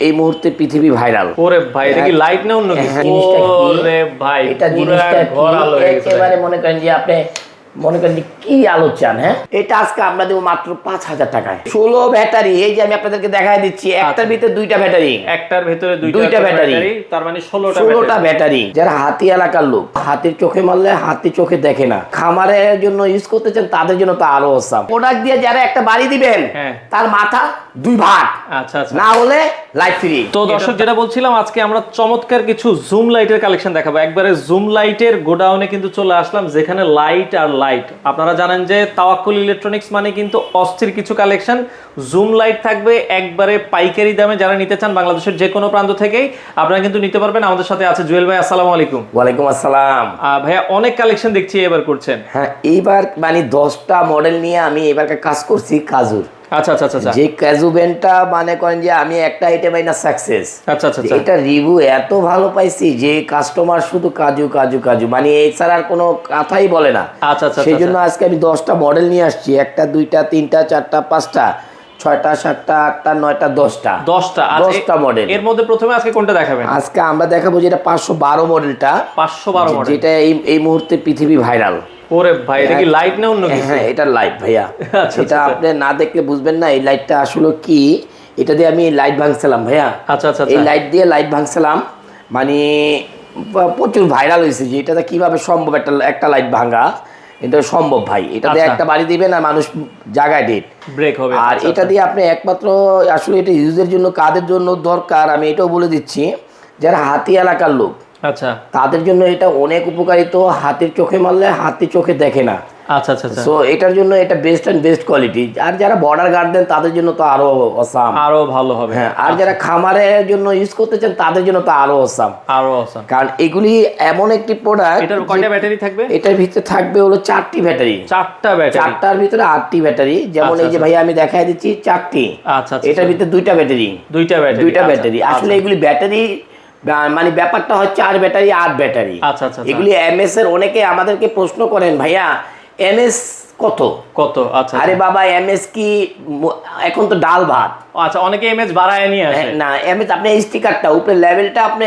এই মুহূর্তে পৃথিবী ভাইরাল। ওরে ভাই এটা কি লাইট না অন্য কিছু? হ্যাঁ? ওরে ভাই এটা জিনিসটা ঘর আলো হয়ে একেবারে মনে করেন যে আপনি মনে করেন যে কি আলো চান হ্যাঁ? এটা আজকে আমরা দেবো মাত্র পাঁচ হাজার টাকায়। ষোলো ব্যাটারি এই যে আমি আপনাদেরকে দেখাই দিচ্ছি একটার ভিতরে দুইটা ব্যাটারি। একটার ভেতরে দুইটা ব্যাটারি। তার মানে 16টা ষোলোটা ব্যাটারি। ব্যাটারি। যারা হাতি এলাকার লোক হাতির চোখে মারলে হাতি চোখে দেখে না। খামারের জন্য ইউজ করতে চান তাদের জন্য তো আরও অসাম প্রোডাক্ট দিয়ে যারা একটা বাড়ি দিবেন হ্যাঁ। তার মাথা দুই ভাগ। আচ্ছা আচ্ছা। না হলে লাইট ফ্রি তো দর্শক যেটা বলছিলাম আজকে আমরা চমৎকার কিছু জুম লাইটের কালেকশন দেখাবো। একবারে জুম লাইটের গোডাউনে কিন্তু চলে আসলাম যেখানে লাইট আর লাইট। আপনারা জানেন যে তাওয়াক্কুল ইলেকট্রনিক্স মানে কিন্তু অস্থির কিছু কালেকশন। জুম লাইট থাকবে একবারে পাইকারি দামে যারা নিতে চান বাংলাদেশের যে কোনো প্রান্ত থেকেই। আপনারা কিন্তু নিতে পারবেন। আমাদের সাথে আছে জুয়েল ভাই আসসালামু আলাইকুম। ওয়ালাইকুম আসসালাম। ভাইয়া অনেক কালেকশন দেখছি এবার করছেন। হ্যাঁ এইবার মানে দশটা মডেল নিয়ে আমি এবারকার কাজ করছি কাজুর। আচ্ছা আচ্ছা আচ্ছা আচ্ছা। যে ক্যাজুবেনটা মানে করেন যে আমি একটা আইটেম আইনা সাকসেস আচ্ছা আচ্ছা আচ্ছা। এটা রিভিউ এত ভালো পাইছি যে কাস্টমার শুধু কাজু কাজু কাজু মানে এছাড়া আর কোনো কথাই বলে না। আচ্ছা আচ্ছা সেই জন্য আজকে আমি দশটা মডেল নিয়ে আসছি। একটা দুইটা তিনটা চারটা পাঁচটা। ছয়টা সাতটা আটটা নয়টা দশটা। দশটা। আচ্ছা, দশটা মডেল এর মধ্যে প্রথমে আজকে কোনটা দেখাবেন? আজকে আমরা দেখাবো যেটা পাঁচশো বারো মডেলটা পাঁচশো বারো মডেল যেটা এই এই মুহূর্তে পৃথিবী ভাইরাল ওরে ভাই এটা কি লাইট না অন্য কিছু? হ্যাঁ এটা লাইট ভাইয়া। আচ্ছা, এটা আচ্ছা। আপনি না দেখলে বুঝবেন না এই লাইটটা আসলে কি? এটা দিয়ে আমি লাইট ভাঙছিলাম ভাইয়া। আচ্ছা আচ্ছা এই লাইট দিয়ে লাইট ভাঙছিলাম। মানে প্রচুর ভাইরাল হয়েছে যে এটাতে কীভাবে সম্ভব একটা একটা লাইট ভাঙা। এটা সম্ভব ভাই। এটা দিয়ে আচ্ছা। একটা বাড়ি দিবেন আর মানুষ জায়গায় ডেট ব্রেক হবে আর আচ্ছা, এটা দিয়ে আপনি একমাত্র আসলে এটা ইউজের জন্য কাদের জন্য দরকার আমি এটাও বলে দিচ্ছি যারা হাতি এলাকার লোক আচ্ছা। তাদের জন্য এটা অনেক উপকারিত হাতির চোখে মারলে হাতি চোখে দেখে না। আচ্ছা আচ্ছা আচ্ছা। সো এটার জন্য এটা বেস্ট অ্যান্ড বেস্ট কোয়ালিটি আর যারা বর্ডার গার্ড দেন তাদের জন্য তো আরও অসাম আরও ভালো হবে। হ্যাঁ আর যারা খামারের জন্য ইউজ করতে চান তাদের জন্য তো আরও অসাম আরও awesome। কারণ এগুলি এমন একটি প্রোডাক্ট এটার কয়টা ব্যাটারি থাকবে? এটার ভিতরে থাকবে হলো চারটি ব্যাটারি চারটা ব্যাটারি চারটার ভিতরে আটটি ব্যাটারি যেমন আচ্ছা, এই যে ভাই আমি দেখাই দিচ্ছি চারটি। আচ্ছা আচ্ছা এটার ভিতরে দুইটা ব্যাটারি দুইটা ব্যাটারি দুইটা ব্যাটারি আসলে এগুলি ব্যাটারি মানে ব্যাপারটা হয় চার ব্যাটারি আট ব্যাটারি আচ্ছা আচ্ছা আচ্ছা। এগুলি এমএস এর অনেকে আমাদেরকে প্রশ্ন করেন ভাইয়া এমএস কত? কত? আচ্ছা আরে বাবা এমএস কি এখন তো ডাল ভাত। আচ্ছা অনেকে এমএস বাড়ায় নিয়ে আসে। হ্যাঁ, না এমএস আপনি স্টিকারটা উপরে লেভেলটা আপনি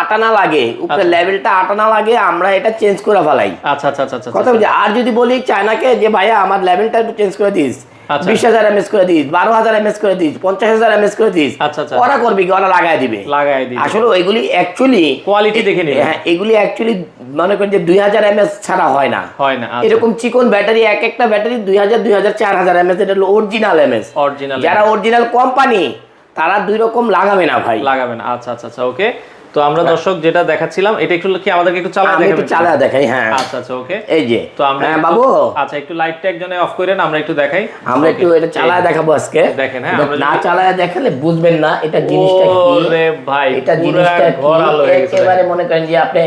আটানা লাগে উপরে লেভেলটা আটানা লাগে আমরা এটা চেঞ্জ করে ফেলাই। আচ্ছা আচ্ছা আচ্ছা আচ্ছা কথা বলছি আর যদি বলি চায়নাকে যে ভাইয়া আমার লেভেলটা একটু চেঞ্জ করে দিস আচ্ছা। বিশ হাজার এমএস করে দিস বারো হাজার এমএস করে দিস পঞ্চাশ হাজার এমএস করে দিস আচ্ছা, আচ্ছা। ওরা করবে কি? ওরা লাগাই দিবে। লাগাই দিবে। আসলে ওইগুলি অ্যাকচুয়ালি কোয়ালিটি দেখে নিবে। হ্যাঁ এগুলি অ্যাকচুয়ালি মনে করেন যে দুই হাজার এমএস ছাড়া হয় না। হয় না আচ্ছা। এরকম চিকন ব্যাটারি এক একটা ব্যাটারি দুই হাজার দুই হাজার চার হাজার এমএস এটা হলো অরিজিনাল এমএস অরিজিনাল যারা অরিজিনাল কোম্পানি তারা দুই রকম লাগাবে না ভাই। লাগাবে না। আচ্ছা আচ্ছা আচ্ছা ওকে তো আমরা দর্শক যেটা দেখাচ্ছিলাম এটা একটু কি আমাদেরকে একটু আমি একটু চালা দেখাই হ্যাঁ। আচ্ছা আচ্ছা ওকে। এই যে। তো আমরা হ্যাঁ বাবু। আচ্ছা একটু লাইটটা একজনে অফ করেন আমরা একটু দেখাই। আমরা একটু এটা চালায় দেখাবো আজকে। দেখেন, হ্যাঁ, আমরা না চালায় দেখালে বুঝবেন না এটা জিনিসটা কি? ওরে ভাই এটা জিনিসটা ঘর আলো হয়ে গেছে একেবারে মনে করেন যে আপনি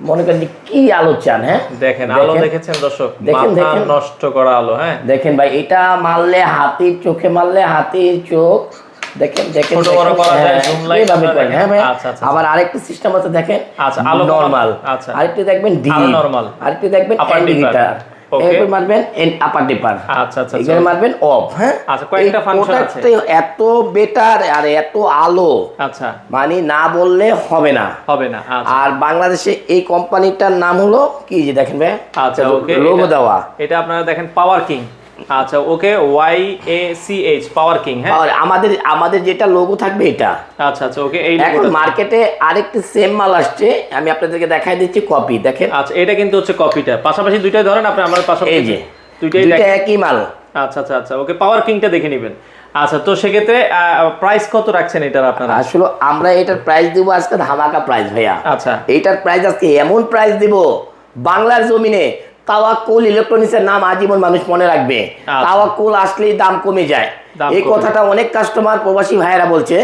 মনে করেন কি আলো চান হ্যাঁ? দেখেন আলো দেখেছেন দর্শক? দেখেন, দেখেন। নষ্ট করা আলো হ্যাঁ? দেখেন ভাই এটা মারলে হাতির চোখে মারলে হাতির চোখ দেখেন দেখেন হ্যাঁ, এইভাবে হ্যাঁ। আচ্ছা, আচ্ছা, আবার আরেকটা সিস্টেম আছে দেখেন। আচ্ছা, আলো নরমাল আচ্ছা। আরেকটু দেখবেন ডি normal। আরেকটু দেখবেন মারবেন আপার ডিপার আচ্ছা আচ্ছা এখানে মারবেন অফ হ্যাঁ? আচ্ছা, কয়েকটা function আছে। এত বেটার আর এত আলো। আচ্ছা। মানে না বললে হবে না। হবে না আচ্ছা। আর বাংলাদেশে এই কোম্পানিটার নাম হলো কি যে দেখেন ভাই? আচ্ছা ওকে লোগো দেওয়া। এটা আপনারা দেখেন পাওয়ার কিং আচ্ছা okay Y A C H power king হ্যাঁ? আর আমাদের আমাদের যেটা লোগো থাকবে এটা। আচ্ছা আচ্ছা ওকে এই এখন মার্কেটে আরেকটি সেম মাল আসছে আমি আপনাদেরকে দেখাই দিচ্ছি কপি দেখেন। আচ্ছা এটা কিন্তু হচ্ছে কপিটা পাশাপাশি দুইটাই ধরেন আপনি আমার পাশাপাশি এই যে দুইটাই একই মাল। আচ্ছা আচ্ছা আচ্ছা ওকে পাওয়ার কিংটা দেখে নেবেন। আচ্ছা তো সেক্ষেত্রে প্রাইস কত রাখছেন এটার আপনারা? আসলে আমরা এটার প্রাইস দিব আজকে ধামাকা প্রাইস ভাইয়া। আচ্ছা। এটার প্রাইস আজকে এমন প্রাইস দিব বাংলার জমিনে তাওয়াক্কুল ইলেকট্রনিক্সের নাম আজীবন মানুষ মনে রাখবে। আচ্ছা। তাওয়াক্কুল আসলেই দাম কমে যায়। এই কথাটা অনেক কাস্টমার প্রবাসী ভাইয়েরা বলছে।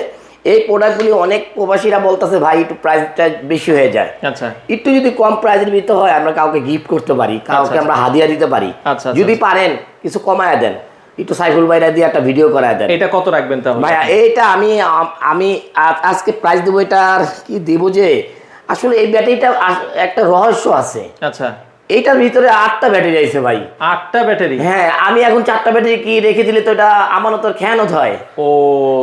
এই প্রোডাক্টগুলি অনেক প্রবাসীরা বলতেছে ভাই একটু প্রাইসটা বেশি হয়ে যায়। আচ্ছা। একটু যদি কম প্রাইজের ভিতরে হয় আমরা কাউকে গিফট করতে পারি কাউকে আচ্ছা। আমরা হাদিয়া দিতে পারি। আচ্ছা, আচ্ছা, যদি পারেন কিছু কমায় দেন। একটু সাইফুল ভাইরা দিয়ে একটা ভিডিও করায় দেন। এটা কত রাখবেন তাহলে? ভাইয়া এইটা আমি আমি আজকে প্রাইস দেবো এটার কি দেবো যে আসলে এই ব্যাটারিটা একটা রহস্য আছে। আচ্ছা। এইটার ভিতরে আটটা ব্যাটারি আছে ভাই। আটটা ব্যাটারি? হ্যাঁ আমি এখন চারটা ব্যাটারি কি রেখে দিলে তো এটা আমানতর খেয়ানত হয়। ও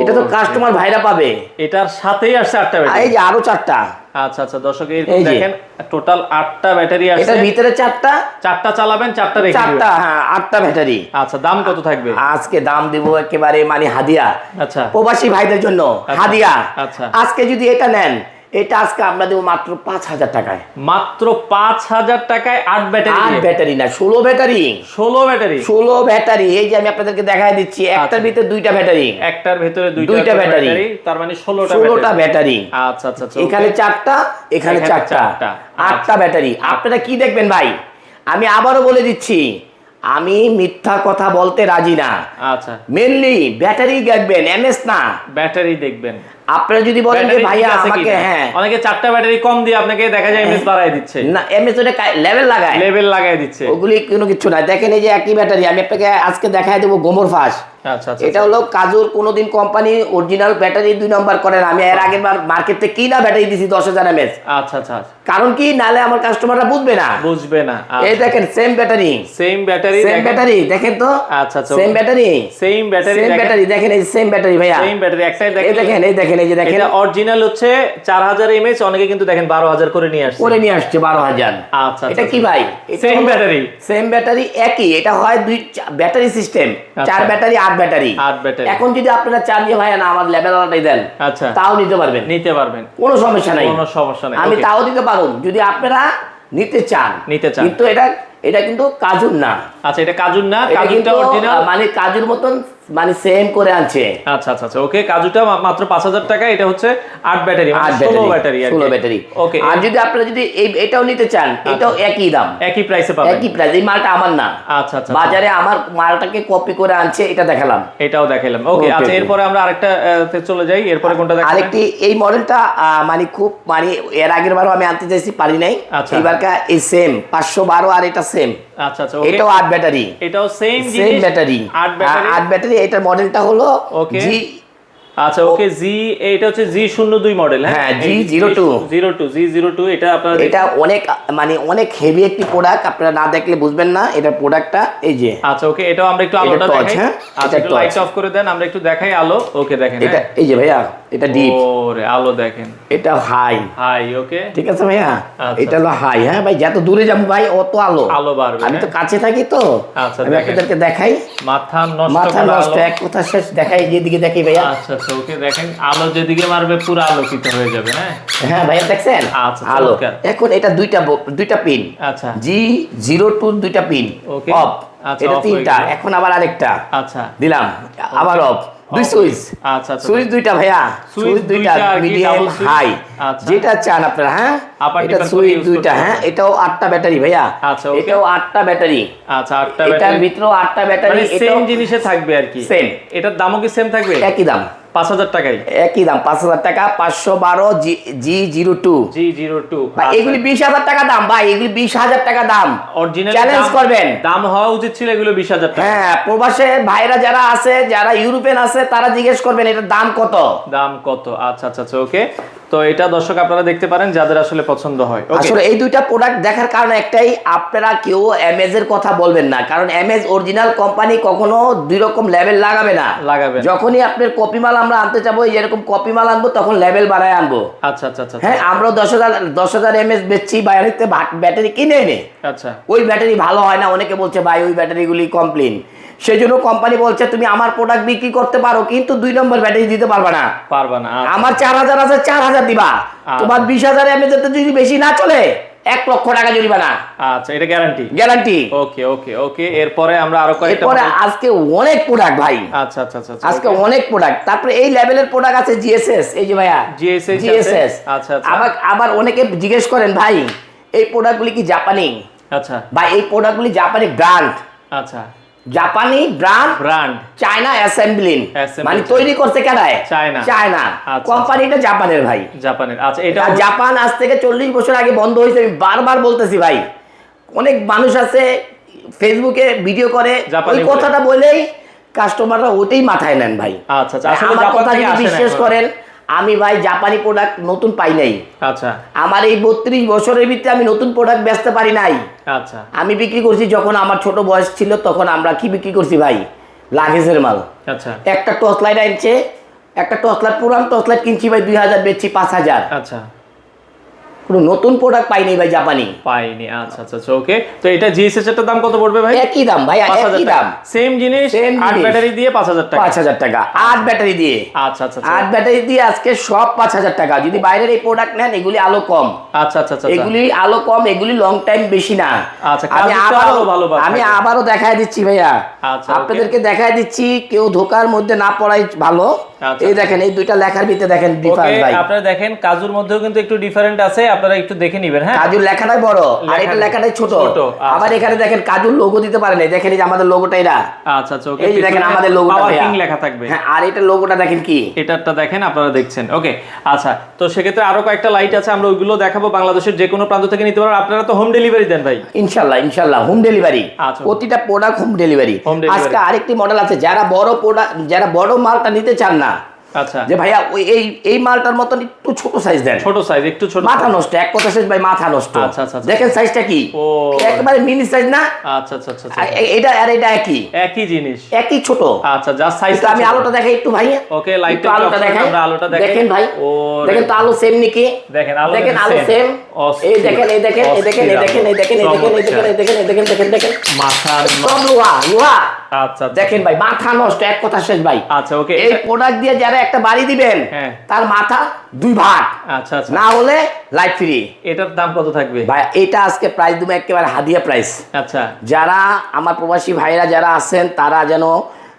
এটা তো কাস্টমার ভাইরা পাবে। এটার সাথেই আসছে আটটা ব্যাটারি। এই যে আরও চারটা। আচ্ছা আচ্ছা দর্শক এই দেখেন টোটাল আটটা ব্যাটারি আসছে। এটার ভিতরে চারটা? চারটা চালাবেন চারটা রেখে দিবেন। চারটা হ্যাঁ আটটা ব্যাটারি। আচ্ছা দাম কত থাকবে? আজকে দাম দিব একেবারে মানে হাদিয়া। আচ্ছা। প্রবাসী ভাইদের জন্য আচ্ছা, হাদিয়া। আচ্ছা। আজকে যদি এটা নেন এটা আজকে আমরা দেবো মাত্র পাঁচ হাজার টাকায়। মাত্র পাঁচ হাজার টাকায় আট ব্যাটারি আট ব্যাটারি না ষোলো ব্যাটারি। ষোলো ব্যাটারি। ষোলো ব্যাটারি এই যে আমি আপনাদেরকে দেখাই দিচ্ছি একটার আচ্ছা। ভিতরে দুইটা ব্যাটারি। একটার ভিতরে দুইটা ব্যাটারি। তার মানে ষোলোটা ষোলোটা ব্যাটারি। আচ্ছা আচ্ছা আচ্ছা এখানে চারটা এখানে চারটা। চারটা। আটটা ব্যাটারি। আপনারা কি দেখবেন ভাই? আমি আবারও বলে দিচ্ছি আমি মিথ্যা কথা বলতে রাজি না। আচ্ছা। মেনলি ব্যাটারি দেখবেন এমএস না। ব্যাটারি দেখবেন। আপনারা যদি বলেন যে ভাইয়া আমাকে হ্যাঁ। অনেকে চারটা ব্যাটারি কম দিয়ে আপনাকে দেখা যায় এমএস বাড়ায় দিচ্ছে। না এমএস ওটা লেভেল লাগায়। লেভেল লাগায় দিচ্ছে। ওগুলি কোনো কিছু না। দেখেন এই যে একই ব্যাটারি আমি আপনাকে আজকে দেখাই দেবো গোমর ফাঁস। আচ্ছা আচ্ছা এটা হলো কাজুর কোনোদিন কোম্পানি অরিজিনাল ব্যাটারি দুই নম্বর করে না। আমি এর আগের বার মার্কেট থেকে কিনা ব্যাটারি দিছি দশ হাজার এমএস আচ্ছা আচ্ছা আচ্ছা। কারণ কি? নালে আমার কাস্টমাররা বুঝবে না। বুঝবে না। এই দেখেন same battery same battery same battery দেখেন তো? আচ্ছা আচ্ছা। Same battery same battery same battery দেখেন এই সেম ব্যাটারি ভাইয়া। সেম ব্যাটারি একটাই এই দেখেন। দেখেন এই যে দেখেন। অরিজিনাল হচ্ছে চার হাজার এমএচ অনেকে কিন্তু দেখেন বারো হাজার করে নিয়ে আসছে। করে নিয়ে আসছে বারো হাজার। আচ্ছা এটা কি ভাই? সেম ব্যাটারি সেম ব্যাটারি একই এটা হয় দুই ব্যাটারি সিস্টেম আচ্ছা। চার ব্যাটারি আট ব্যাটারি আট ব্যাটারি এখন যদি আপনারা চান যে ভাই না আমার লেভেল আলাদাই দেন আচ্ছা। তাও নিতে পারবেন। নিতে পারবেন। কোনো সমস্যা নাই। কোনো সমস্যা নাই। আমি তাও দিতে পারব। যদি আপনারা নিতে চান নিতে চান। কিন্তু এটা এটা কিন্তু কাজুর না। আচ্ছা এটা কাজুর না কিন্তু অরিজিনাল মানে কাজুর মতন মানে সেম করে আনছে। আচ্ছা আচ্ছা আচ্ছা ওকে কাজুটা মাত্র পাঁচ হাজার টাকা এটা হচ্ছে আট ব্যাটারি আট ষোলো ব্যাটারি ব্যাটারি ষোলো ব্যাটারি। ওকে আর যদি আপনারা যদি এই এটাও নিতে চান এটাও একই দাম। একই প্রাইসে পাবেন। একই প্রাইস এই মালটা আমার না। আচ্ছা আচ্ছা আচ্ছা। বাজারে আমার মালটাকে কপি করে আনছে এটা দেখালাম। এটাও দেখালাম ওকে আচ্ছা. এরপরে আমরা আরেকটা তে চলে যাই এরপরে কোনটা দেখাবেন? আরেকটি এই মডেলটা মানে খুব মানে এর আগের বারও আমি আনতে চাইছি পারি নাই। আচ্ছা। এই সেম পাঁচশো বারো আর এটা সেম আচ্ছা আচ্ছা এটাও আট ব্যাটারি। এটাও সেম সেম ব্যাটারি। আট ব্যাটারি। আট ব্যাটারি এটার মডেলটা হলো. জি আচ্ছা ওকে জি এটা হচ্ছে জি শূন্য দুই মডেল হ্যাঁ, G02 zero two zero two G zero two এটা আপনারা এটা অনেক মানে অনেক হেভি একটি প্রোডাক্ট আপনারা না দেখলে বুঝবেন না এটার প্রোডাক্টটা এই যে। আচ্ছা ওকে এটাও আমরা একটু আলোটা দেখাই। হ্যাঁ? আচ্ছা একটু লাইট অফ করে দেন আমরা একটু দেখাই আলো। ওকে দেখেন এটা হ্যাঁ। এই যে ভাইয়া। এটা ডিপ ওরে আলো দেখেন। এটা হাই হাই ওকে ঠিক আছে ভাইয়া? আচ্ছা। এটা হলো হাই হ্যাঁ ভাই যত দূরে যাব ভাই অত আলো। আলো বাড়বে, আমি তো হ্যাঁ? কাছে থাকি তো। আচ্ছা, আমি আপনাদেরকে দেখাই। মাথা নষ্ট মাথা নষ্ট এক কথা শেষ দেখাই যেদিকে দেখি ভাইয়া। আচ্ছা আচ্ছা ওকে দেখেন আলো যেদিকে মারবে পুরো আলোকিত হয়ে যাবে হ্যাঁ? হ্যাঁ ভাইয়া দেখছেন? আচ্ছা, আলো। এখন এটা দুইটা দুইটা পিন আচ্ছা। জি জিরো টু দুইটা পিন. অফ আচ্ছা, এটা তিনটা। এখন আবার আরেকটা। আচ্ছা। দিলাম। আবার অফ দুই. সুইচ আচ্ছা আচ্ছা সুইচ দুইটা ভাইয়া। সুইচ দুইটা মিডিয়াম হাই আচ্ছা। যেটা চান আপনারা হ্যাঁ? এটা সুইচ দুইটা হ্যাঁ? এটাও আটটা ব্যাটারি ভাইয়া। আচ্ছা. এটাও আটটা ব্যাটারি আচ্ছা আটটা এটার ব্যাটারি ভিতরেও আটটা ব্যাটারি মানে সেম জিনিসে থাকবে আর কি। সেম এটার দামও কি সেম থাকবে? একই দাম। পাঁচ হাজার টাকাই। একই দাম পাঁচ হাজার টাকা পাঁচশো বারো G zero two. G zero two এগুলি বিশ হাজার টাকা দাম ভাই এগুলি বিশ হাজার টাকা দাম। অরিজিনাল চ্যালেঞ্জ করবেন। দাম হওয়া উচিত ছিল এগুলো বিশ হাজার টাকা। হ্যাঁ প্রবাসে ভাইরা যারা আছে যারা ইউরোপিয়ান আছে তারা জিজ্ঞেস করবেন এটার দাম কত? দাম কত? আচ্ছা আচ্ছা আচ্ছা ওকে। তো এটা দর্শক আপনারা দেখতে পারেন যাদের আসলে পছন্দ হয়। আসলে এই দুইটা প্রোডাক্ট দেখার কারণ একটাই আপনারা কেউ এমএজ এর কথা বলবেন না। কারণ এমএজ অরিজিনাল কোম্পানি কখনো দুই রকম লেভেল লাগাবে না। লাগাবে যখনই আপনার কপি মাল আমরা আনতে যাব যেরকম কপি মাল আনব তখন লেভেল বাড়ায় আনব। আচ্ছা আচ্ছা আচ্ছা হ্যাঁ আমরা দশ হাজার দশ হাজার এমএস বেচছি বাইরেতে ব্যাটারি কিনে এনে। আচ্ছা। ওই ব্যাটারি ভালো হয় না অনেকে বলছে ভাই ওই ব্যাটারিগুলি কমপ্লেন সেই জন্য কোম্পানি বলছে তুমি আমার প্রোডাক্ট বিক্রি করতে পারো কিন্তু দুই নম্বর ব্যাটারি দিতে পারবে না। পারবা না আচ্ছা। আমার চার হাজার আছে চার হাজার দিবা। তোমার বিশ হাজার এমএস যদি বেশি না চলে এক লক্ষ টাকা জরিমানা। আচ্ছা এটা গ্যারান্টি গ্যারান্টি ওকে ওকে ওকে এরপরে আমরা আরও কয়েকটা এরপরে আজকে অনেক প্রোডাক্ট ভাই। আচ্ছা আচ্ছা আচ্ছা আচ্ছা, আজকে অনেক প্রোডাক্ট তারপরে এই লেভেলের প্রোডাক্ট আছে জিএসএস এই যে ভাইয়া। আছে? জিএসএস আচ্ছা, আচ্ছা। আবার আবার অনেকে জিজ্ঞেস করেন ভাই এই প্রোডাক্টগুলি কি জাপানি আচ্ছা। বা এই প্রোডাক্টগুলি জাপানি ব্র্যান্ড আচ্ছা। জাপানি ব্র্যান্ড ব্র্যান্ড। China assembling. মানে তৈরি করছে কেনায় চায়না। চায়না। আচ্ছা, কোম্পানিটা জাপানের ভাই। জাপানের। আচ্ছা এটা জাপান আজ থেকে চল্লিশ বছর আগে বন্ধ হয়েছে আমি বারবার বলতেছি ভাই। অনেক মানুষ আছে ফেসবুকে ভিডিও করে। ওই। কথাটা বলেই কাস্টমাররা ওটাই মাথায় নেন ভাই। আচ্ছা আচ্ছা। আসলে আমার কথা যদি বিশ্বাস করেন আমি ভাই জাপানি প্রোডাক্ট নতুন পাই নাই। আচ্ছা। আমার এই বত্রিশ বছরের ভিতরে আমি নতুন প্রোডাক্ট বেচতে পারি নাই। আচ্ছা। আমি বিক্রি করছি যখন আমার ছোট বয়স ছিল তখন আমরা কি বিক্রি করছি ভাই? লাগেজের মাল। আচ্ছা। একটা টর্চ লাইট আনছে একটা টর্চ লাইট পুরান টর্চ লাইট কিনছি ভাই দুই হাজার বেচছি পাঁচ হাজার। আচ্ছা। কোনো নতুন প্রোডাক্ট পাই নাই ভাই জাপানি। পাইনি আচ্ছা আচ্ছা আচ্ছা ওকে তো এটা জিএসএস এর দাম কত পড়বে ভাই? একই দাম ভাই একই দাম। সেম জিনিস আট ব্যাটারি দিয়ে পাঁচ হাজার টাকা। পাঁচ হাজার টাকা আট ব্যাটারি দিয়ে। আচ্ছা আচ্ছা আচ্ছা। আট ব্যাটারি দিয়ে আজকে সব পাঁচ হাজার টাকা। যদি বাইরের এই প্রোডাক্ট নেন এগুলি আলো কম। আচ্ছা আচ্ছা আচ্ছা এগুলি আলো কম এগুলি লং টাইম বেশি না। আচ্ছা, আমি আরও ভালো আমি আবারও দেখায় দিচ্ছি ভাইয়া। আচ্ছা, আপনাদেরকে দেখায় দিচ্ছি কেউ ধোকার মধ্যে না পড়াই ভালো। আচ্ছা। এই দেখেন এই দুইটা লেখার ভিতরে দেখেন ডিফারেন্স ওকে ভাই। আপনারা দেখেন কাজুর মধ্যেও কিন্তু একটু ডিফারেন্ট আছে। আপনারা একটু দেখে নেবেন হ্যাঁ? কাজুর লেখাটাই বড় আর এটা লেখা- লেখাটাই ছোট। ছোট, আচ্ছা। আবার এখানে দেখেন কাজুর লোগো দিতে পারে না দেখেন এই যে আমাদের লোগোটা এরা আচ্ছা আচ্ছা ওকে এই দেখেন আমাদের লোগোটা পাওয়ার কিং লেখা থাকবে। হ্যাঁ আর এটা লোগোটা দেখেন কি? এটারটা দেখেন আপনারা দেখছেন। ওকে আচ্ছা তো সেক্ষেত্রে আরও কয়েকটা লাইট আছে আমরা ওইগুলো দেখাবো বাংলাদেশের যে কোনো প্রান্ত থেকে নিতে পারবেন আপনারা তো হোম ডেলিভারি দেন ভাই। ইনশাল্লাহ ইনশাল্লাহ হোম ডেলিভারি আচ্ছা। প্রতিটা প্রোডাক্ট হোম ডেলিভারি। আজকে আরেকটি মডেল আছে যারা বড় প্রোডাক্ট যারা বড় মালটা নিতে চান না আচ্ছা যে ভাইয়া ওই এই এই মালটার মতন একটু ছোট সাইজ দেন ছোট সাইজ একটু ছোট মাথা নষ্ট এক কথা শেষ ভাই মাথা নষ্ট আচ্ছা, আচ্ছা, আচ্ছা। দেখেন সাইজটা কি ও। একেবারে মিনি সাইজ না আচ্ছা আচ্ছা আচ্ছা আচ্ছা। এটা আর এটা একই একই জিনিস একই ছোট আচ্ছা যা সাইজ আমি আলোটা দেখাই একটু ভাই ওকে লাইটটা আলোটা দেখাই আমরা আলোটা দেখাই দেখেন ভাই ও দেখেন তো আলো সেম নাকি দেখেন আলো দেখেন আলো সেম এই দেখেন এই দেখেন এই দেখেন এই দেখেন এই দেখেন এই দেখেন এই দেখেন এই দেখেন এই দেখেন দেখেন দেখেন মাথা লোহা লোহা আচ্ছা আচ্ছা। দেখেন ভাই মাথা নষ্ট এক কথা শেষ ভাই। আচ্ছা ওকে। এই প্রোডাক্ট দিয়ে যারা একটা বাড়ি দিবেন হ্যাঁ। তার মাথা দুই ভাগ। আচ্ছা আচ্ছা। না হলে লাইফ ফ্রি এটার দাম কত থাকবে? ভাই এটা আজকে প্রাইস দেবো একেবারে হাদিয়া প্রাইস আচ্ছা। যারা আমার প্রবাসী ভাইরা যারা আছেন তারা যেন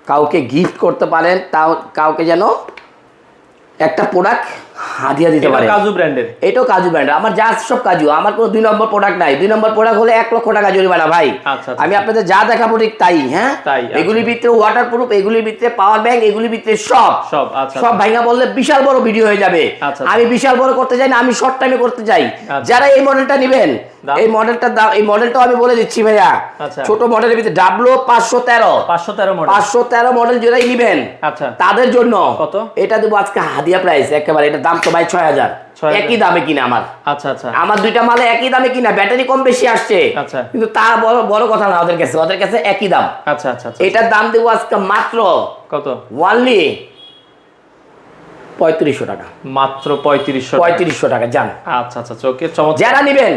কাউকে গিফট করতে পারেন তাও কাউকে যেন একটা প্রোডাক্ট হাদিয়া দিতে পারে কাজু ব্র্যান্ডের এটাও কাজু ব্র্যান্ড আমার যা সব কাজু আমার কোনো দুই নম্বর প্রোডাক্ট নাই দুই নম্বর প্রোডাক্ট হলে এক লক্ষ টাকা জরিমানা ভাই আচ্ছা, আচ্ছা। আমি আপনাদের যা দেখাবো ঠিক তাই হ্যাঁ আচ্ছা। এগুলির ভিতরে ওয়াটার প্রুফ এগুলির ভিতরে পাওয়ার ব্যাংক এগুলির ভিতরে সব সব আচ্ছা সব ভাইঙ্গা বললে বিশাল বড় ভিডিও হয়ে যাবে আচ্ছা। আমি বিশাল বড় করতে চাই না আমি শর্ট টাইমে করতে চাই আচ্ছা। যারা এই মডেলটা নেবেন? এই মডেলটা দাম এই মডেলটাও আমি বলে দিচ্ছি ভাইয়া আচ্ছা। ছোট মডেলের ভিতরে ডাবলো পাঁচশো তেরো পাঁচশো তেরো মডেল পাঁচশো তেরো মডেল যেটাই নিবেন আচ্ছা তাদের জন্য কত? এটা দেবো আজকে হাদিয়া প্রাইস একেবারে এটা দাম তো ভাই ছয় হাজার। একই দামে কিনা আমার। আচ্ছা আচ্ছা। আমার দুইটা মালে একই দামে কিনা ব্যাটারি কম বেশি আসছে। আচ্ছা। কিন্তু তা বড় বড় কথা না ওদের কাছে ওদের কাছে একই দাম। আচ্ছা আচ্ছা আচ্ছা। এটার দাম দেবো আজকে মাত্র কত? ওয়ানলি পঁয়ত্রিশশো টাকা। মাত্র পঁয়ত্রিশশো পঁয়ত্রিশশো টাকা যান আচ্ছা আচ্ছা চোখে ওকে চমৎকার। যারা নিবেন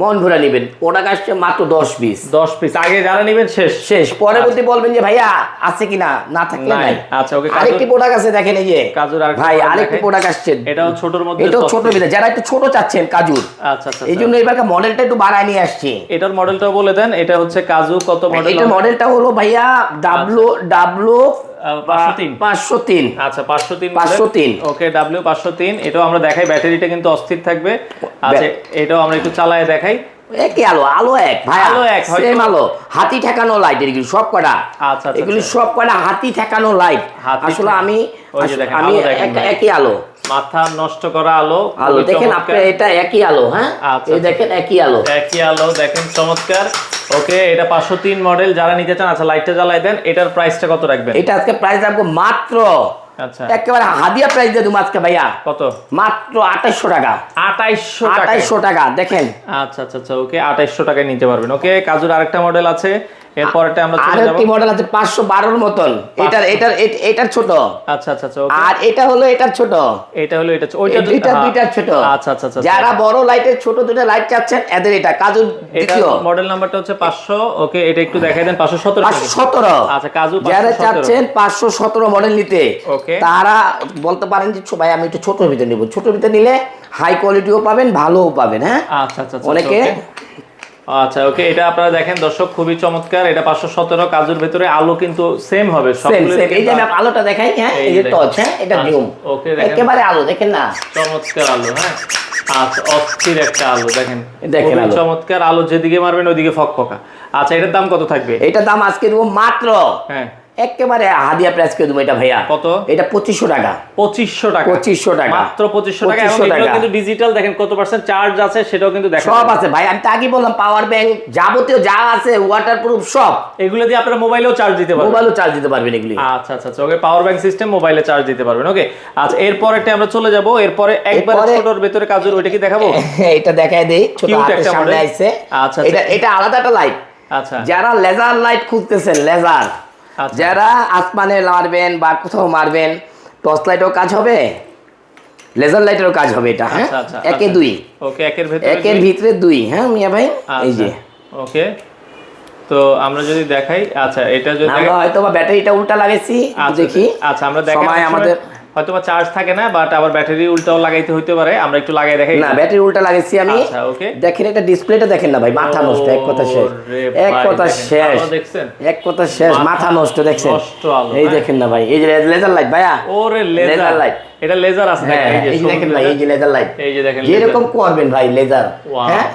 মন ভরা নিবেন। প্রোডাক্ট আসছে মাত্র দশ পিস দশ পিস আগে যারা নেবেন শেষ। শেষ। পরবর্তী বলবেন যে ভাইয়া আছে কিনা? না থাকলে নাই। আচ্ছা, ওকে, আরেকটি প্রোডাক্ট আছে দেখেন এই যে। কাজুর আরেকটা ভাই আরেকটি প্রোডাক্ট আসছে। এটাও ছোটর মধ্যে এটাও ছোট ভিতরে। যারা একটু ছোট চাচ্ছেন কাজুর। আচ্ছা আচ্ছা এই জন্য এবার মডেলটা একটু বাড়ায় নিয়ে আসছি। এটার মডেলটাও বলে দেন। এটা হচ্ছে কাজু কত মডেল এটা মডেলটা হলো ভাইয়া ডাব্লু ডাব্লু পাঁচশো তিন। পাঁচশো তিন। আচ্ছা পাঁচশো তিন ওকে ডাব্লিউ পাঁচশো তিন। এটাও আমরা দেখাই ব্যাটারিটা কিন্তু অস্থির থাকবে। আচ্ছা এটাও আমরা একটু চালায় দেখাই। একই আলো আলো এক ভাই আলো এক, সেম আলো। হাতি ঠেকানো লাইট এগুলি সব কটা। আচ্ছা, আচ্ছা, এগুলি আচ্ছা। সব কটা হাতি ঠেকানো লাইট আসলে আমি আমি। একই আলো। মাথা নষ্ট করা আলো আলো দেখেন আপনি এটা একই আলো হ্যাঁ? আচ্ছা, এই আচ্ছা। দেখেন একই আলো। একই আলো দেখেন চমৎকার। ওকে এটা পাঁচশো তিন মডেল যারা নিতে চান আচ্ছা লাইটটা জ্বালাই দেন এটার প্রাইসটা কত রাখবেন? এটা আজকে প্রাইস রাখব মাত্র আচ্ছা। একেবারে হাদিয়া প্রাইস দিয়ে দেবো আজকে ভাইয়া। কত? মাত্র আঠাইশশো টাকা। আঠাইশশো টাকা। আঠাইশশো টাকা দেখেন। আচ্ছা আচ্ছা আচ্ছা ওকে আঠাইশশো টাকায় নিতে পারবেন। ওকে কাজুর আরেকটা মডেল আছে। এরপরটা আমরা চলে যাব। মডেল আছে পাঁচশো বারোর মতন। এটার এটার এটার ছোট। আচ্ছা আচ্ছা আচ্ছা আর এটা হলো এটার ছোট। এটা হলো এটা ওইটা এ- এটা হ্যাঁ। ছোট। আচ্ছা আচ্ছা আচ্ছা যারা বড় লাইটের ছোট দুটো লাইট চাচ্ছেন এদের এটা। কাজু দ্বিতীয়। মডেল নাম্বারটা হচ্ছে পাঁচশো। ওকে এটা একটু দেখাই দেন পাঁচশো সতেরো সতেরো। আচ্ছা কাজু যারা 517 চাচ্ছেন পাঁচশো সতেরো মডেল নিতে. তারা বলতে পারেন যে ভাই আমি একটু ছোট ভিতরে নিব। ছোট ভিতরে নিলে হাই কোয়ালিটিও পাবেন ভালোও পাবেন হ্যাঁ? আচ্ছা আচ্ছা আচ্ছা, অনেকে. আচ্ছা ওকে এটা আপনারা দেখেন দর্শক খুবই চমৎকার। এটা পাঁচশো সতেরো কাজুর ভেতরে আলো কিন্তু সেম হবে সেম এই যে আমি আলোটা দেখাই হ্যাঁ এই যে টর্চ হ্যাঁ এটা আচ্ছা, জুম okay, দেখেন। একেবারে আলো দেখেন না। চমৎকার আলো হ্যাঁ। আচ্ছা অস্থির একটা আলো দেখেন। দেখেন চমৎকার আলো যেদিকে মারবেন ওইদিকে ফকফকা। আচ্ছা এটার দাম কত থাকবে? এটার দাম আজকে দেবো মাত্র হ্যাঁ। একেবারে হাদিয়া প্রাইস করে দেবো এটা ভাইয়া। কত? এটা পঁচিশশো টাকা। পঁচিশশো টাকা। পঁচিশশো টাকা। মাত্র পঁচিশশো টাকা এবং 2500 এগুলো টাকা। কিন্তু ডিজিটাল দেখেন কত পার্সেন্ট চার্জ আছে সেটাও কিন্তু দেখা সব আছে ভাই আমি তো আগে বললাম পাওয়ার ব্যাংক যাবতীয় যা আছে ওয়াটার প্রুফ সব। এগুলো দিয়ে আপনারা মোবাইলেও চার্জ দিতে পারবেন। মোবাইলও চার্জ দিতে পারবেন এগুলি। আচ্ছা আচ্ছা আচ্ছা ওকে পাওয়ার ব্যাংক সিস্টেম মোবাইলে চার্জ দিতে পারবেন ওকে। আচ্ছা এরপরে আমরা চলে যাব এরপরে একবার ছোটর ভেতরে কাজের ওইটা কি দেখাবো? এটা দেখায় দেই ছোট একটা সামনে। আইছে। আচ্ছা, এটা আচ্ছা। এটা আলাদা একটা লাইট আচ্ছা। যারা লেজার লাইট খুঁজতেছেন লেজার। যারা আসমানে মারবেন বা কোথাও মারবেন টর্চ লাইটও কাজ হবে লেজার লাইটেরও কাজ হবে এটা হ্যাঁ? আচ্ছা আচ্ছা একে আচ্ছা। দুই। ওকে একের ভিতরে একের ভিতরে দুই হ্যাঁ মিয়া ভাই? এই যে। ওকে। তো আমরা যদি দেখাই আচ্ছা এটা যদি আমরা হয়তো বা ব্যাটারিটা উল্টা লাগাইছি আচ্ছা, দেখি। আচ্ছা আমরা দেখাই সময়। আমাদের হয়তো বা চার্জ থাকে না বাট আবার ব্যাটারি উল্টাও লাগাইতে হইতে পারে। আমরা একটু লাগাই দেখাই। না ব্যাটারি উল্টা লাগাইছি আমি। আচ্ছা, দেখেন এটা ডিসপ্লেটা দেখেন না ভাই মাথা নষ্ট এক কথা শেষ। এক কথা শেষ। এক কথা শেষ মাথা নষ্ট দেখছেন? এই হ্যাঁ। দেখেন না ভাই এই যে লেজার লাইট ভাইয়া। ওরে লেজার light। এটা লেজার আছে হ্যাঁ দেখেন, এই যে দেখেন ভাই এই যে লেজার লাইট এই যে দেখেন যেরকম করবেন ভাই লেজার হ্যাঁ?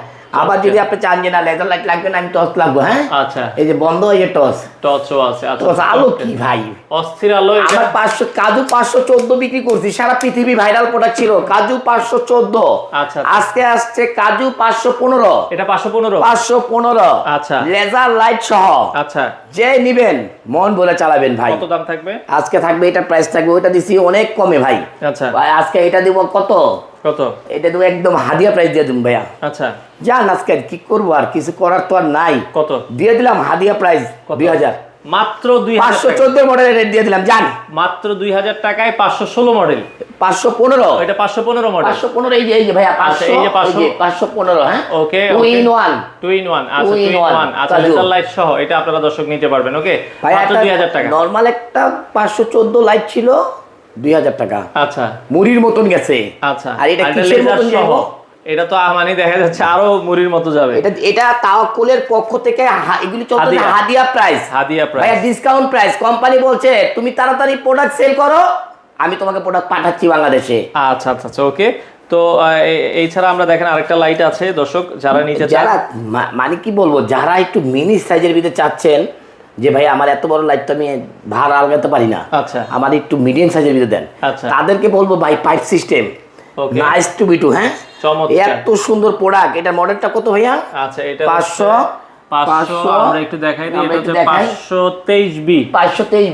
আবার যদি আপনি চান যে না লেজার লাইট লাগবে না আমি টর্চ লাগবো হ্যাঁ? আচ্ছা। এই যে বন্ধ এই যে টর্চ। টর্চও আছে আচ্ছা। টর্চ আলো কি ভাই? অস্থির আলো আমার পাঁচশো কাজু পাঁচশো চোদ্দ বিক্রি করছি সারা পৃথিবী ভাইরাল প্রোডাক্ট ছিল কাজু পাঁচশো চোদ্দ। আচ্ছা। আজকে আসছে কাজু পাঁচশো পনেরো। এটা পাঁচশো পনেরো? পাঁচশো পনেরো। আচ্ছা। লেজার লাইট সহ। আচ্ছা। যে নিবেন মন বলে চালাবেন ভাই। কত দাম থাকবে? আজকে থাকবে এটা প্রাইস থাকবে ওইটা দিছি অনেক কমে ভাই। আচ্ছা। ভাই আজকে এটা দিব কত? কত? এটা দেবো একদম হাদিয়া প্রাইস দিয়ে দিন ভাইয়া। আচ্ছা। যান আজকে কি করব আর কিছু করার তো আর নাই। কত? দিয়ে দিলাম হাদিয়া প্রাইস দুই হাজার। মাত্র দুই পাঁচশো চোদ্দ মডেলের রেট দিয়ে দিলাম মাত্র দুই হাজার টাকায় পাঁচশো ষোলো মডেল পাঁচশো পনেরো। এটা পাঁচশো পনেরো মডেল পাঁচশো পনেরো এই যে এই যে ভাইয়া আচ্ছা, পাঁচশো এই যে 500 পাঁচশো পনেরো হ্যাঁ? Okay two in one two in one আচ্ছা টু ইন ওয়ান আচ্ছা। লেজার লাইট সহ এটা আপনারা দর্শক নিতে পারবেন ওকে ভাই মাত্র দুই হাজার টাকা। নর্মাল একটা পাঁচশো চোদ্দ লাইট ছিল। দুই হাজার টাকা। আচ্ছা। মুড়ির মতন গেছে। আচ্ছা। আর এটা কিসের মতন সহ? এটা তো মানে দেখা যাচ্ছে আরও মুড়ির মতো যাবে। এটা এটা তাওয়াক্কুলের পক্ষ থেকে এগুলি চলতে হাদিয়া। হাদিয়া প্রাইস হাদিয়া ভাইয়া প্রাইস ডিসকাউন্ট প্রাইস কোম্পানি বলছে তুমি তাড়াতাড়ি প্রোডাক্ট সেল করো আমি তোমাকে প্রোডাক্ট পাঠাচ্ছি বাংলাদেশে। আচ্ছা আচ্ছা আচ্ছা ওকে তো এই ছাড়া আমরা দেখেন আরেকটা লাইট আছে দর্শক যারা নিতে যারা মানে কি বলব যারা একটু মিনি সাইজের ভিতরে চাচ্ছেন যে ভাই আমার এত বড় লাইট তো আমি ভাড়া আলগাতে পারি না। আচ্ছা। আমার একটু মিডিয়াম সাইজের ভিতরে দেন। আচ্ছা। তাদেরকে বলব ভাই pipe system. Nice to be two হ্যাঁ? চমৎকার। এত সুন্দর প্রোডাক্ট এটা মডেলটা কত ভাইয়া? আচ্ছা এটা পাঁচশো পাঁচশো 500 আমরা একটু দেখাই দিই এটা হচ্ছে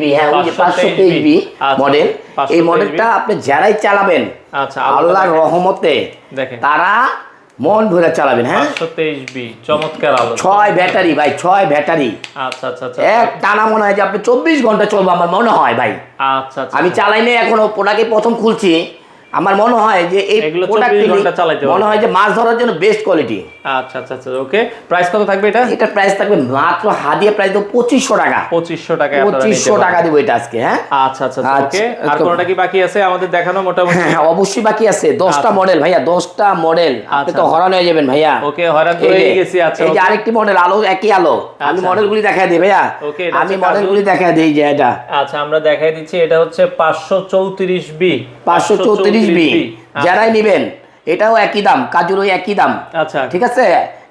বি। হ্যাঁ ওই যে পাঁচশো 523 তেইশ বি আচ্ছা, মডেল এই মডেলটা আপনি যারাই চালাবেন আচ্ছা, আল্লাহর রহমতে দেখেন। তারা মন ভরে চালাবেন হ্যাঁ? চমৎকার আলো। ছয় ব্যাটারি ভাই ছয় ব্যাটারি। আচ্ছা আচ্ছা আচ্ছা। এক টানা মনে হয় যে আপনি চব্বিশ ঘণ্টা চলবে আমার মনে হয় ভাই। আচ্ছা আচ্ছা আমি চালাই নাই এখনও প্রোডাক্টে প্রথম খুলছি। আমার মনে হয় যে এই এগুলো 24 প্রোডাক্ট মনে হয় যে মাছ ধরার জন্য বেস্ট কোয়ালিটি আচ্ছা আচ্ছা আচ্ছা ওকে। প্রাইস কত থাকবে এটা? এটার প্রাইস থাকবে মাত্র হাদিয়া প্রাইস দেবো পঁচিশশো টাকা। পঁচিশশো নিতে পঁচিশশো টাকা। দিব এটা আজকে হ্যাঁ? আচ্ছা আচ্ছা আচ্ছা, আচ্ছা, ওকে। আর কোনটা কি বাকি আছে আমাদের দেখানো মোটামুটি? হ্যাঁ হ্যাঁ, অবশ্যই বাকি আছে। দশটা আচ্ছা। মডেল ভাইয়া দশটা মডেল আপনি। তো হরান হয়ে যাবেন ভাইয়া। ওকে হয়রান তো হয়ে গেছি আচ্ছা এই যে আরেকটি মডেল আলো একই আলো। আমি। মডেলগুলি দেখা দিই ভাইয়া। এটা আমি মডেলগুলি দেখা দিই যে এটা। আচ্ছা আমরা দেখাই দিচ্ছি এটা হচ্ছে পাঁচশো চৌত্রিশ বি। পাঁচশো চৌত্রিশ বি। যারাই নিবেন এটাও একই দাম কাজুর ওই একই দাম। আচ্ছা। ঠিক আছে?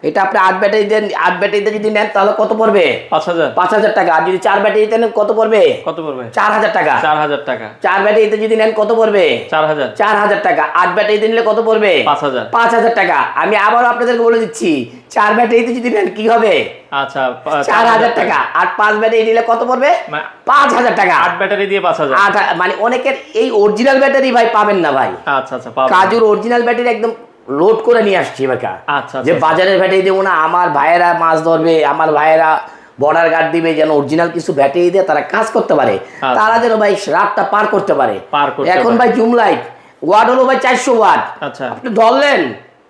এটা আপনি আট ব্যাটারি দেন আট ব্যাটারিতে যদি নেন তাহলে কত পড়বে? পাঁচ হাজার। পাঁচ হাজার টাকা। আর যদি চার ব্যাটারিতে নেন কত পড়বে? কত পড়বে? চার হাজার টাকা। চার হাজার টাকা। চার ব্যাটারিতে যদি নেন কত পড়বে? চার হাজার। চার হাজার টাকা। আট ব্যাটারিতে নিলে কত পড়বে? পাঁচ হাজার। পাঁচ হাজার টাকা। আমি আবারও আপনাদেরকে বলে দিচ্ছি চার ব্যাটারিতে যদি নেন কি হবে? আচ্ছা চার হাজার টাকা। আর পাঁচ ব্যাটারি নিলে কত পড়বে? পাঁচ হাজার টাকা। আট ব্যাটারি দিয়ে পাঁচ হাজার। মানে অনেকের এই অরিজিনাল ব্যাটারি ভাই পাবেন না ভাই। আচ্ছা আচ্ছা কাজুর অরিজিনাল ব্যাটারি একদম লোড করে নিয়ে আসছি এবার আচ্ছা যে আচ্ছা। বাজারের ব্যাটারি দেবো না আমার ভাইয়েরা মাছ ধরবে আমার ভাইয়েরা বর্ডার গার্ড দিবে যেন অরিজিনাল কিছু ব্যাটারি দিয়ে তারা কাজ করতে পারে। আচ্ছা। তারা যেন ভাই রাতটা পার করতে পারে। এখন ভাই জুম লাইট ওয়াট হলো ভাই চারশো ওয়াট আচ্ছা। আপনি ধরলেন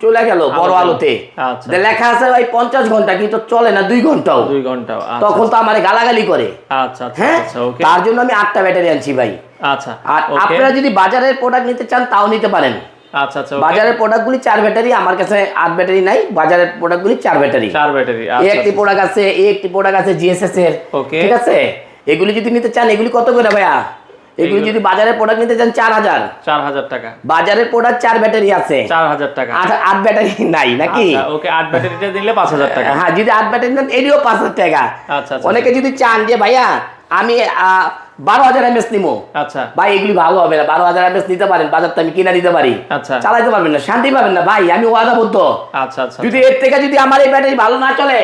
চলে গেল বড় আলোতে। আচ্ছা। লেখা আছে ভাই পঞ্চাশ ঘণ্টা কিন্তু চলে না দুই ঘন্টাও। দুই ঘণ্টা আচ্ছা তখন তো আমার গালাগালি করে। আচ্ছা আচ্ছা হ্যাঁ? আচ্ছা তার জন্য আমি আটটা ব্যাটারি আনছি ভাই। আচ্ছা আর আপনারা যদি বাজারের প্রোডাক্ট নিতে চান তাও নিতে পারেন। আচ্ছা আচ্ছা বাজারের প্রোডাক্টগুলি চার ব্যাটারি আমার কাছে আট ব্যাটারি নাই বাজারের প্রোডাক্টগুলি চার ব্যাটারি চার ব্যাটারি এই আচ্ছা একটি প্রোডাক্ট আছে এই একটি প্রোডাক্ট আছে জিএসএস এর. ঠিক আছে? এগুলি যদি নিতে চান এগুলি কত করে ভাইয়া? এগুলি যদি বাজারের প্রোডাক্ট নিতে চান চার হাজার। চার হাজার টাকা। বাজারের প্রোডাক্ট চার ব্যাটারি আছে। চার হাজার টাকা। আট ব্যাটারি নাই নাকি? ওকে আট ব্যাটারিটা দিলে পাঁচ হাজার টাকা। হ্যাঁ যদি আট ব্যাটারি নেন এটিও পাঁচ হাজার টাকা। আচ্ছা অনেকে যদি চান যে ভাইয়া আমি বারো হাজার এমএস নিবো আচ্ছা। ভাই এগুলি ভালো হবে না। বারো হাজার এমএস নিতে পারেন বাজারটা আমি কিনা দিতে পারি। আচ্ছা। চালাইতে পারবেন না শান্তি পাবেন না। ভাই আমি ওয়াদাবদ্ধ। আচ্ছা আচ্ছা। যদি এর থেকে যদি আমার এই ব্যাটারি ভালো না চলে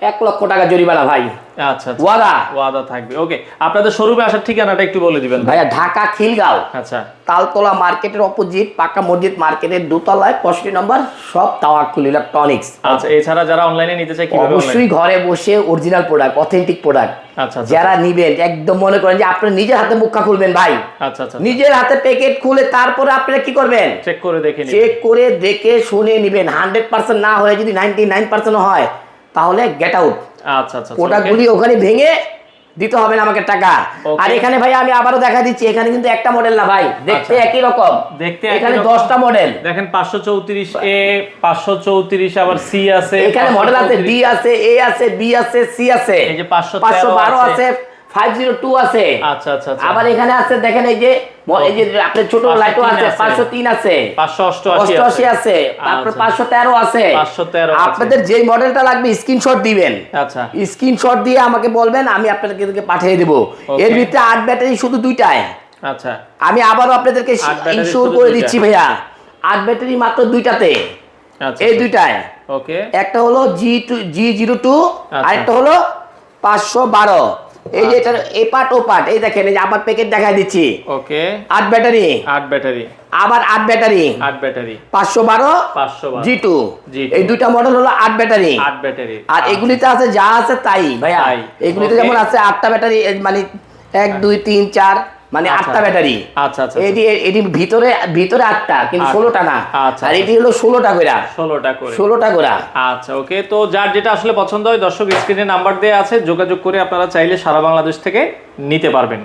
এক লক্ষ টাকা জরিমানা ভাই। আচ্ছা আচ্ছা। ওয়াদা। ওয়াদা থাকবে। ওকে আপনাদের শোরুমে আসার ঠিকানাটা একটু বলে দিবেন ভাইয়া ঢাকা খিলগাঁও। আচ্ছা। তালতলা মার্কেটের অপোজিট পাকা মসজিদ মার্কেটের দোতলায় পঁয়ষট্টি নম্বর সব তাওয়াক্কুল ইলেকট্রনিক্স। আচ্ছা এছাড়া যারা অনলাইনে নিতে চায় কীভাবে অবশ্যই ঘরে বসে অরিজিনাল প্রোডাক্ট অথেন্টিক প্রোডাক্ট আচ্ছা যারা নিবেন একদম মনে করেন যে আপনি নিজের হাতে মুখা খুলবেন ভাই। নিজের হাতে প্যাকেট খুলে তারপরে আপনারা কি করবেন? চেক করে দেখে চেক করে দেখে শুনে নিবেন। হান্ড্রেড পার্সেন্ট না হয়ে যদি নাইনটি নাইন পার্সেন্ট হয় তাহলে গেট আউট আচ্ছা আচ্ছা প্রোডাক্টগুলি ওখানে ভেঙে দিতে হবে না আমাকে টাকা। আর এখানে ভাই আমি আবারও দেখা দিচ্ছি এখানে কিন্তু একটা মডেল না ভাই দেখতে আচ্ছা। একই রকম। দেখতে এখানে। দশটা মডেল দেখেন পাঁচশো চৌত্রিশ এ পাঁচশো চৌত্রিশ আবার সি আছে এখানে মডেল আছে ডি আছে এ আছে বি আছে সি আছে। এই যে 513 পাঁচশো বারো আছে। আছে ফাইভ জিরো টু আছে। আচ্ছা আচ্ছা আচ্ছা। আবার এখানে আছে দেখেন এই যে এই যে আপনার ছোট লাইটও আছে আছে। পাঁচশো তিন আছে। পাঁচশো অষ্টআশি অষ্টআশি আছে। তারপরে। তেরো আছে। 513 আপনাদের যে মডেলটা লাগবে স্ক্রিনশট দিবেন। আচ্ছা। স্ক্রিনশট দিয়ে আমাকে বলবেন আমি আপনাদেরকে পাঠিয়ে দেবো। এর ভিতরে আট ব্যাটারি শুধু দুইটায়। আচ্ছা। আমি আবারও আপনাদেরকে battery করে দিচ্ছি ভাইয়া। আট ব্যাটারি মাত্র দুইটাতে। এই দুইটায়। ওকে একটা হলো G two G zero two আচ্ছা। আরেকটা হলো পাঁচশো বারো। এই যে এটা এ পার্ট ও পার্ট এই দেখেন এই যে আবার প্যাকেট দেখা দিচ্ছি। ওকে। আট ব্যাটারি আট ব্যাটারি আবার আট ব্যাটারি আট ব্যাটারি পাঁচশো বারো পাঁচশো জি টু। এই দুইটা মডেল হলো আট ব্যাটারি আট ব্যাটারি আর এগুলিতে আছে যা আছে তাই ভাইয়া। এগুলিতে যেমন আছে আটটা ব্যাটারি মানে এক দুই তিন চার মানে আচ্ছা। আটটা ব্যাটারি। আচ্ছা আচ্ছা এটি এটি ভিতরে ভিতরে আটটা কিন্তু আচ্ছা। ষোলোটা না। আচ্ছা, আর আচ্ছা। এটি হলো ষোলোটা করে ষোলোটা করে ষোলোটা করে আচ্ছা ওকে। তো যার যেটা আসলে পছন্দ হয় দর্শক স্ক্রিনে নাম্বার দেওয়া আছে যোগাযোগ করে আপনারা চাইলে সারা বাংলাদেশ থেকে নিতে পারবেন।